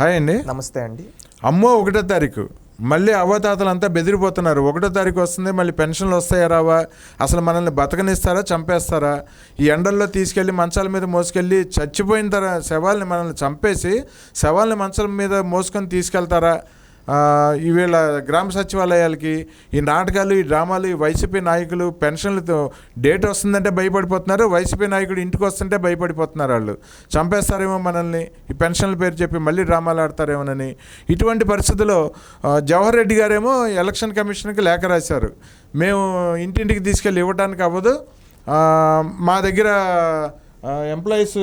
Hi అండి. నమస్తే అండి. అమ్మో ఒకటో తారీఖు. మళ్ళీ అవ్వతాతలంతా బెదిరిపోతున్నారు. ఒకటో తారీఖు వస్తుంది మళ్ళీ పెన్షన్లు వస్తాయా రావా? అసలు మనల్ని బతకనిస్తారా చంపేస్తారా? ఈ ఎండల్లో తీసుకెళ్ళి మంచాల మీద మోసుకెళ్ళి చచ్చిపోయిన తర్వాత శవాల్ని మనల్ని చంపేసి శవాల్ని మంచాల మీద మోసుకొని తీసుకెళ్తారా? ఈ వీళ్ళ గ్రామ సచివాలయాలకి ఈ నాటకాలు ఈ డ్రామాలు ఈ వైసీపీ నాయకులు పెన్షన్లతో డేట్ వస్తుందంటే భయపడిపోతున్నారు వైసీపీ నాయకుడు ఇంటికి వస్తుంటే భయపడిపోతున్నారు వాళ్ళు. చంపేస్తారేమో మనల్ని ఈ పెన్షన్ల పేరు చెప్పి మళ్ళీ డ్రామాలు ఆడతారేమోనని. ఇటువంటి పరిస్థితుల్లో జవహర్ రెడ్డి గారేమో ఎలక్షన్ కమిషన్కి లేఖ రాశారు. మేము ఇంటింటికి తీసుకెళ్ళి ఇవ్వడానికి అవ్వదు. మా దగ్గర ఎంప్లాయీస్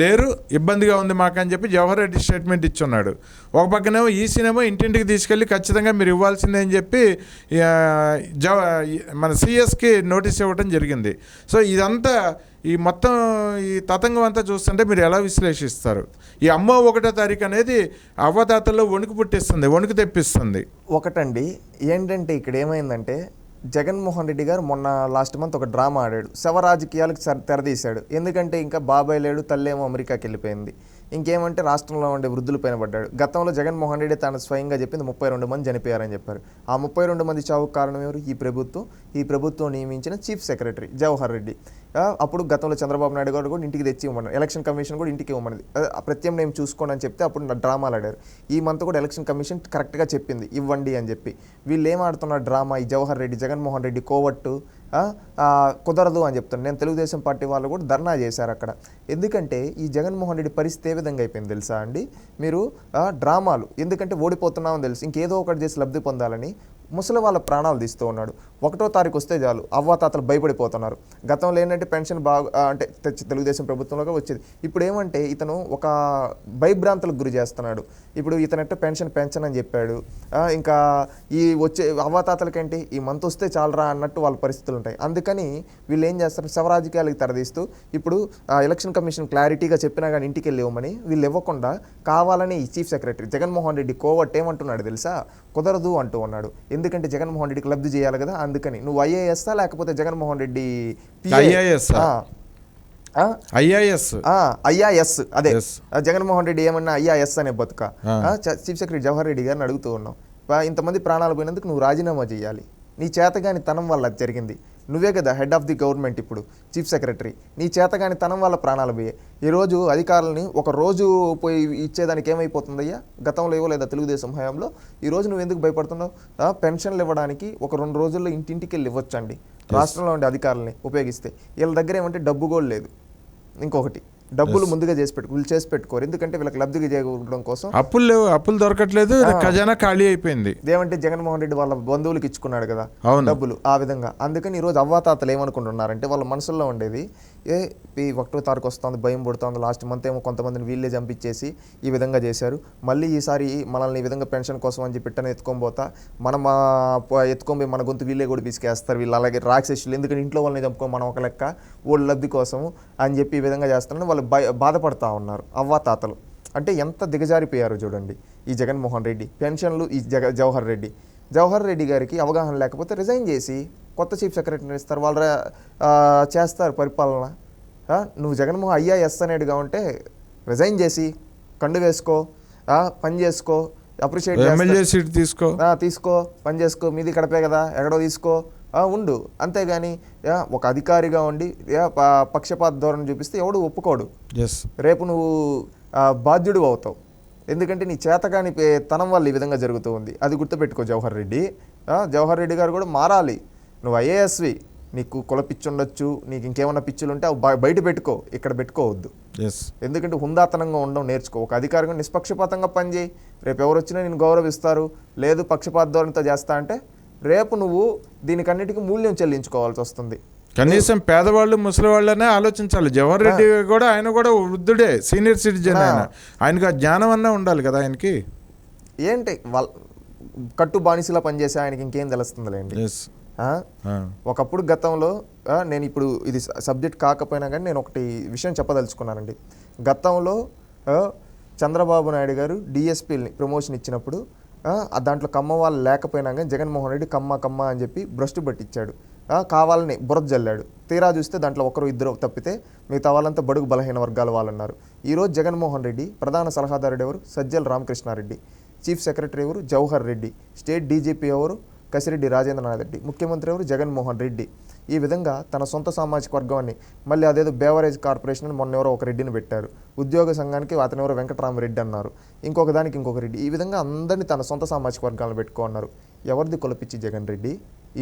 లేరు ఇబ్బందిగా ఉంది మాకు అని చెప్పి జవహర్ రెడ్డి స్టేట్మెంట్ ఇచ్చున్నాడు. ఒక పక్కనేమో ఈసీనేమో ఇంటింటికి తీసుకెళ్ళి ఖచ్చితంగా మీరు ఇవ్వాల్సిందే అని చెప్పి జవ మన సిఎస్కి నోటీస్ ఇవ్వడం జరిగింది. సో ఇదంతా ఈ మొత్తం ఈ తతంగం అంతా చూస్తుంటే మీరు ఎలా విశ్లేషిస్తారు? ఈ అమ్మో ఒకటో తారీఖు అనేది అవ్వదాతల్లో వణుకు పుట్టిస్తుంది వణుకు తెప్పిస్తుంది. ఒకటండి ఏంటంటే ఇక్కడ ఏమైందంటే జగన్మోహన్ రెడ్డి గారు మొన్న లాస్ట్ మంత్ ఒక డ్రామా ఆడాడు. శవ రాజకీయాలకు తెరదీశాడు ఎందుకంటే ఇంకా బాబాయ్ లేడు తల్లేమో అమెరికాకి వెళ్ళిపోయింది. ఇంకేమంటే రాష్ట్రంలో ఉండే వృద్ధులు పైనబడ్డాడు గతంలో జగన్మోహన్ రెడ్డి తాను స్వయంగా చెప్పింది ముప్పై రెండు మంది చనిపోయారని చెప్పారు. ఆ ముప్పై రెండు మంది చావుకు కారణం ఎవరు? ఈ ప్రభుత్వం. ఈ ప్రభుత్వం నియమించిన చీఫ్ సెక్రటరీ జవహర్ రెడ్డి. అప్పుడు గతంలో చంద్రబాబు నాయుడు గారు కూడా ఇంటికి తెచ్చి ఇవ్వమన్నారు. ఎలక్షన్ కమిషన్ కూడా ఇంటికి ఇవ్వమన్నది. ప్రత్యామ్నాయం చూసుకోండి అని చెప్తే అప్పుడు నా డ్రామాలు ఆడారు. ఈ మంత్ కూడా ఎలక్షన్ కమిషన్ కరెక్ట్గా చెప్పింది. ఇవ్వండి అని చెప్పి. వీళ్ళు ఏం ఆడుతున్నారు డ్రామా? ఈ జవహర్ రెడ్డి జగన్మోహన్ రెడ్డి కోవట్టు కుదరదు అని చెప్తాను నేను తెలుగుదేశం పార్టీ వాళ్ళు కూడా ధర్నా చేశారు అక్కడ. ఎందుకంటే ఈ జగన్మోహన్ రెడ్డి పరిస్థితి ఏ విధంగా అయిపోయింది తెలుసా అండి? మీరు డ్రామాలు. ఎందుకంటే ఓడిపోతున్నామని తెలుసు. ఇంకేదో ఒకటి చేసి లబ్ధి పొందాలని ముసలి వాళ్ళ ప్రాణాలు తీస్తూ ఉన్నాడు. ఒకటో తారీఖు వస్తే చాలు. అవ్వాతాతలు భయపడిపోతున్నారు. గతంలో ఏంటంటే పెన్షన్ బాగా అంటే తెచ్చి తెలుగుదేశం ప్రభుత్వంలోకి వచ్చేది. ఇప్పుడు ఏమంటే ఇతను ఒక భయభ్రాంతులకు గురి చేస్తున్నాడు. ఇప్పుడు ఇతనట్టు పెన్షన్ పెన్షన్ అని చెప్పాడు. ఇంకా ఈ వచ్చే అవ్వాతాతలకేంటి? ఈ మంత్ వస్తే చాలరా అన్నట్టు వాళ్ళ పరిస్థితులు ఉంటాయి. అందుకని వీళ్ళు ఏం చేస్తారు? శవరాజకీయాలకు తెరదీస్తూ ఇప్పుడు ఎలక్షన్ కమిషన్ క్లారిటీగా చెప్పినా కానీ ఇంటికి వెళ్ళి ఇవ్వమని వీళ్ళు ఇవ్వకుండా కావాలని ఈ చీఫ్ సెక్రటరీ జగన్మోహన్ రెడ్డి కోవట్ ఏమంటున్నాడు తెలుసా? కుదరదు అంటూ ఉన్నాడు. ఎందుకంటే జగన్మోహన్ రెడ్డికి లబ్ధి చేయాలి కదా అందుకని. నువ్వు ఐఏఎస్తా లేకపోతే జగన్మోహన్ రెడ్డి? ఆ. ఆ? ఐఐఎస్ ఐఆర్ఎస్ అదే జగన్మోహన్ రెడ్డి ఏమన్నా ఐఆర్ఎస్ అనే బతుక? చీఫ్ సెక్రటరీ జవహర్ రెడ్డి గారిని అడుగుతూ ఉన్నాం. పా- ఇంతమంది ప్రాణాలు పోయినందుకు నువ్వు రాజీనామా చేయాలి. నీ చేతగాని తనం వల్ల అది జరిగింది. నువ్వే కదా హెడ్ ఆఫ్ ది గవర్నమెంట్ ఇప్పుడు చీఫ్ సెక్రటరీ. నీ చేతగాని తనం వల్ల ప్రాణాలు పోయాయి. ఈరోజు అధికారులని ఒక రోజు పోయి ఇచ్చేదానికి ఏమైపోతుందయ్యా? గతంలో ఇవ్వలేదా తెలుగుదేశం హయాంలో? ఈ రోజు నువ్వు ఎందుకు భయపడుతున్నావు? పెన్షన్లు ఇవ్వడానికి ఒక రెండు రోజుల్లో ఇంటింటికి వెళ్ళి ఇవ్వచ్చండి రాష్ట్రంలో ఉండే అధికారులని ఉపయోగిస్తే. వీళ్ళ దగ్గర ఏమంటే డబ్బు కూడా లేదు. ఇంకొకటి డబ్బులు ముందుగా చేసి పెట్టుకో వీళ్ళు చేసి పెట్టుకోరు. ఎందుకంటే వీళ్ళకి లబ్ధిగా చేయడం కోసం అప్పులు లేవు అప్పులు దొరకట్లేదు ఖజానా ఖాళీ అయిపోయింది. ఇదేమంటే జగన్మోహన్ రెడ్డి వాళ్ళ బంధువులకి ఇచ్చుకున్నాడు కదా అవును. డబ్బులు ఆ విధంగా. అందుకని ఈరోజు అవ్వాతాతలు ఏమనుకుంటున్నారంటే వాళ్ళ మనసులో ఉండేది ఏ ఈ ఒకటో తారీఖు వస్తుంది భయం పడుతుంది లాస్ట్ మంత్ ఏమో కొంతమందిని వీళ్ళే చంపించేసి ఈ విధంగా చేశారు. మళ్ళీ ఈసారి మనల్ని ఈ విధంగా పెన్షన్ కోసం అని చెప్పి ఇట్టనే ఎత్తుకొని పోతా మనం ఎత్తుకొని పోయి మన గొంతు వీళ్ళే కూడా పిసికేస్తారు. వీళ్ళు అలాగే రాక్షసులు ఎందుకంటే ఇంట్లో వాళ్ళని చంపుకో మనం ఒక లెక్క ఓళ్ళు లబ్ధి కోసం అని చెప్పి ఈ విధంగా చేస్తున్నారని వాళ్ళు భయ బాధపడతా ఉన్నారు అవ్వాతాతలు అంటే ఎంత దిగజారిపోయారు చూడండి ఈ జగన్మోహన్ రెడ్డి పెన్షన్లు ఈ జగ జవహర్ రెడ్డి. జవహర్ రెడ్డి గారికి అవగాహన లేకపోతే రిజైన్ చేసి కొత్త చీఫ్ సెక్రటరీని ఇస్తారు వాళ్ళు చేస్తారు పరిపాలన. నువ్వు జగన్మోహన్ ఐఆర్ఎస్ అనేటిగా ఉంటే రిజైన్ చేసి కండు వేసుకో పని చేసుకో అప్రిషియేట్ ఎమ్మెల్యే సీట్ తీసుకో. తీసుకో పని చేసుకో మీది కడపే కదా ఎక్కడో తీసుకో. ఉండు. అంతేగాని ఒక అధికారిగా ఉండి పక్షపాత ధోరణి చూపిస్తే ఎవడు ఒప్పుకోడు. ఎస్. రేపు నువ్వు బాధ్యుడు అవుతావు. ఎందుకంటే నీ చేతగాని తనం వల్ల ఈ విధంగా జరుగుతూ ఉంది. అది గుర్తుపెట్టుకో జవహర్ రెడ్డి. జవహర్ రెడ్డి గారు కూడా మారాలి. నువ్వు ఐఏఎస్వి నీకు కుల పిచ్చి ఉండొచ్చు నీకు ఇంకేమన్నా పిచ్చులు ఉంటే అవి బయ- బయట పెట్టుకో ఇక్కడ పెట్టుకోవద్దు. ఎస్ ఎందుకంటే హుందాతనంగా ఉండడం నేర్చుకో. ఒక అధికారిగా నిష్పక్షపాతంగా పనిచేయి. రేపు ఎవరు వచ్చినా నేను గౌరవిస్తారు. లేదు పక్షపాత ధోరణితో చేస్తా అంటే రేపు నువ్వు దీనికన్నిటికీ మూల్యం చెల్లించుకోవాల్సి వస్తుంది. కనీసం పేదవాళ్ళు ముసలి వాళ్ళనే ఆలోచించాలి. జవహర్ రెడ్డి కూడా ఆయన కూడా వృద్ధుడే సీనియర్ సిటిజన్ ఆయన. ఆయనకు ఆ జ్ఞానం అన్నా ఉండాలి కదా ఆయనకి. ఏంటి? వాళ్ళ కట్టు బానిసలా పనిచేసే ఆయనకి ఇంకేం తెలుస్తుందిలేండి? ఎస్ ఆ? ఒకప్పుడు గతంలో నేను ఇప్పుడు ఇది సబ్జెక్ట్ కాకపోయినా కానీ నేను ఒకటి విషయం చెప్పదలుచుకున్నానండి. గతంలో చంద్రబాబు నాయుడు గారు డిఎస్పీని ప్రమోషన్ ఇచ్చినప్పుడు దాంట్లో కమ్మ వాళ్ళు లేకపోయినా కానీ జగన్మోహన్ రెడ్డి కమ్మ కమ్మ అని చెప్పి భ్రష్టు పట్టించాడు కావాలని బురద జల్లాడు. తీరా చూస్తే దాంట్లో ఒకరు ఇద్దరు తప్పితే మిగతా వాళ్ళంతా బడుగు బలహీన వర్గాల వాళ్ళు ఉన్నారు ఈరోజు జగన్మోహన్ రెడ్డి ప్రధాన సలహాదారుడు ఎవరు? సజ్జల రామకృష్ణారెడ్డి. చీఫ్ సెక్రటరీ ఎవరు? జవహర్ రెడ్డి. స్టేట్ డీజీపీ ఎవరు? కసిరెడ్డి రాజేంద్రనాథ్ రెడ్డి ముఖ్యమంత్రి ఎవరు? జగన్మోహన్ రెడ్డి. ఈ విధంగా తన సొంత సామాజిక వర్గాన్ని మళ్ళీ అదేదో బేవరేజ్ కార్పొరేషన్ అని మొన్న ఎవరో ఒక రెడ్డిని పెట్టారు. ఉద్యోగ సంఘానికి అతను ఎవరో వెంకటరామరెడ్డి అన్నారు. ఇంకొక దానికి ఇంకొక రెడ్డి. ఈ విధంగా అందరినీ తన సొంత సామాజిక వర్గాలను పెట్టుకున్నారు ఎవరిది కులపిచ్చి జగన్ రెడ్డి?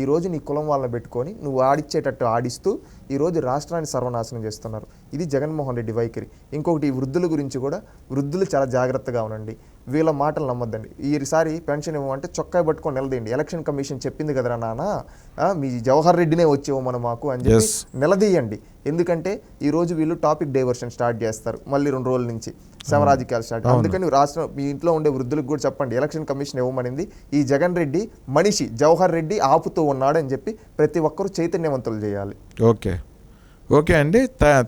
ఈ రోజు నీ కులం వాళ్ళని పెట్టుకొని నువ్వు ఆడిచ్చేటట్టు ఆడిస్తూ ఈరోజు రాష్ట్రాన్ని సర్వనాశనం చేస్తున్నారు. ఇది జగన్మోహన్ రెడ్డి వైఖరి. ఇంకొకటి ఈ వృద్ధుల గురించి కూడా వృద్ధులు చాలా జాగ్రత్తగా ఉండండి. వీళ్ళ మాటలు నమ్మొద్దండి. ఈసారి పెన్షన్ ఇవ్వమంటే చొక్కా పట్టుకొని నిలదీయండి. ఎలక్షన్ కమిషన్ చెప్పింది కదరా నాన్న? మీ జవహర్ రెడ్డినే వచ్చేవు మన మాకు అని చెప్పి. నిలదీయండి. ఎందుకంటే ఈ రోజు వీళ్ళు టాపిక్ డైవర్షన్ స్టార్ట్ చేస్తారు మళ్ళీ రెండు రోజుల నుంచి శవ రాజకీయాలు స్టార్ట్ అందుకని రాష్ట్రం మీ ఇంట్లో ఉండే వృద్ధులకు కూడా చెప్పండి ఎలక్షన్ కమిషన్ ఇవ్వమనింది. ఈ జగన్ రెడ్డి మనిషి జవహర్ రెడ్డి ఆపుతూ ఉన్నాడు అని చెప్పి ప్రతి ఒక్కరూ చైతన్యవంతులు చేయాలి. ఓకే. ఓకే అండి.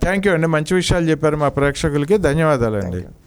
థ్యాంక్ యూ అండి. మంచి విషయాలు చెప్పారు మా ప్రేక్షకులకి. ధన్యవాదాలు అండి